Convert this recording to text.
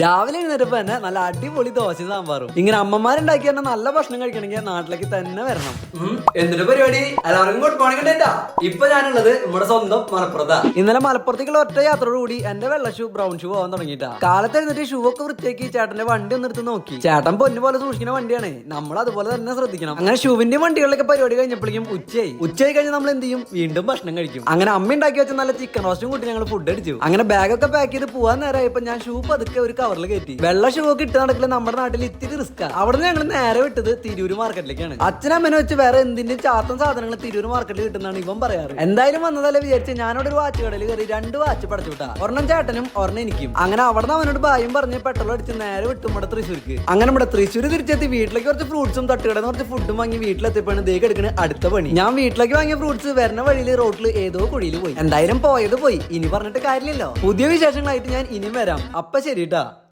രാവിലെ എഴുന്നേറ്റപ്പോ തന്നെ നല്ല അടിപൊളി ദോശ സാമ്പാറും. ഇങ്ങനെ അമ്മമാരുണ്ടാക്കി തന്നെ നല്ല ഭക്ഷണം കഴിക്കണമെങ്കിൽ നാട്ടിലേക്ക് തന്നെ വരണം. എന്നിട്ട് പരിപാടി? എല്ലാവർക്കും ഗുഡ് മോർണിംഗ് ഡേറ്റാ ഇപ്പൊ ഞാനുള്ളത് നമ്മുടെ സ്വന്തം മലപ്പുറത്താ. ഇന്നലെ മലപ്പുറത്തേക്കുള്ള ഒറ്റ യാത്രയോടുകൂടി എന്റെ വെള്ള ഷൂ ബ്രൗൺ ഷൂ പോകാൻ തുടങ്ങിയിട്ടാ. കാലത്ത് എഴുന്നേറ്റ് ഷൂ ഒക്കെ വൃത്തിയാക്കി ചേട്ടന്റെ വണ്ടി ഒന്ന് എടുത്ത് നോക്കി. ചേട്ടൻ പൊന്നു പോലെ സൂക്ഷിക്കുന്ന വണ്ടിയാണ്. നമ്മൾ അതുപോലെ തന്നെ ശ്രദ്ധിക്കണം. അങ്ങനെ ഷൂവിന്റെ വണ്ടികളിലൊക്കെ പരിപാടി കഴിഞ്ഞപ്പോഴേക്കും ഉച്ചയായി. ഉച്ചയായി കഴിഞ്ഞാൽ നമ്മൾ എന്ത് ചെയ്യും? വീണ്ടും ഭക്ഷണം കഴിക്കും. അങ്ങനെ അമ്മ ഉണ്ടാക്കി വെച്ച നല്ല ചിക്കൻ റോസ്റ്റും കൂട്ടി ഞങ്ങൾ ഫുഡ് അടിച്ചു. അങ്ങനെ ബാഗൊക്കെ പാക്ക് ചെയ്ത് പോവാൻ നേരമായപ്പോ ഞാൻ ഷൂ പതുക്കെ ഒരു കവറിൽ കയറ്റി. വെള്ള ഷൂ ഒക്കെ ഇട്ട് നടക്കില്ല നമ്മുടെ നാട്ടിൽ ഇത്തിരി റിസ്ക് അവിടെ നിന്ന് ഞങ്ങൾ നേരെ വിട്ടത് തിരൂര് മാർക്കറ്റിലേക്കാണ്. അച്ഛനമ്മനെ വെച്ച് വേറെ എന്തിന്റെ ചാത്തം സാധനങ്ങൾ തിരൂർ മാർക്കറ്റിൽ കിട്ടുന്നതാണ് ഇവൻ പറയാറ്. എന്തായാലും വന്നതല്ല വിചാരിച്ച് ഞാനവിടെ ഒരു വാച്ച് കടയിൽ കയറി രണ്ട് വാച്ച് പടച്ചു വിട്ടാ ഒരെണ്ണം ചേട്ടനും ഒരെണ്ണം എനിക്കും. അങ്ങനെ അവിടെ നിന്ന് അവനോട് ബായും പറഞ്ഞ് പെട്രോൾ അടിച്ച് നേരെ വിട്ടു നമ്മുടെ തൃശ്ശൂർക്ക്. അങ്ങനെ നമ്മുടെ തൃശ്ശൂർ തിരിച്ചെത്തി. വീട്ടിലേക്ക് കുറച്ച് ഫ്രൂട്ട്സും തട്ടുകടന്ന് കുറച്ച് ഫുഡും വാങ്ങി വീട്ടിലെത്തിയപ്പോഴാണ് ദേ കിടക്കുന്ന അടുത്ത പണി. ഞാൻ വീട്ടിലേക്ക് വാങ്ങിയ ഫ്രൂട്ട്സ് വരുന്ന വഴിയിൽ റോട്ടിൽ ഏതോ കുഴിയിൽ പോയി. എന്തായാലും പോയത് പോയി. ഇനി പറഞ്ഞിട്ട് കാര്യമില്ലല്ലോ. പുതിയ വിശേഷങ്ങളായിട്ട് ഞാൻ ഇനിയും വരാം. അപ്പൊ ശരി ട്ടാ.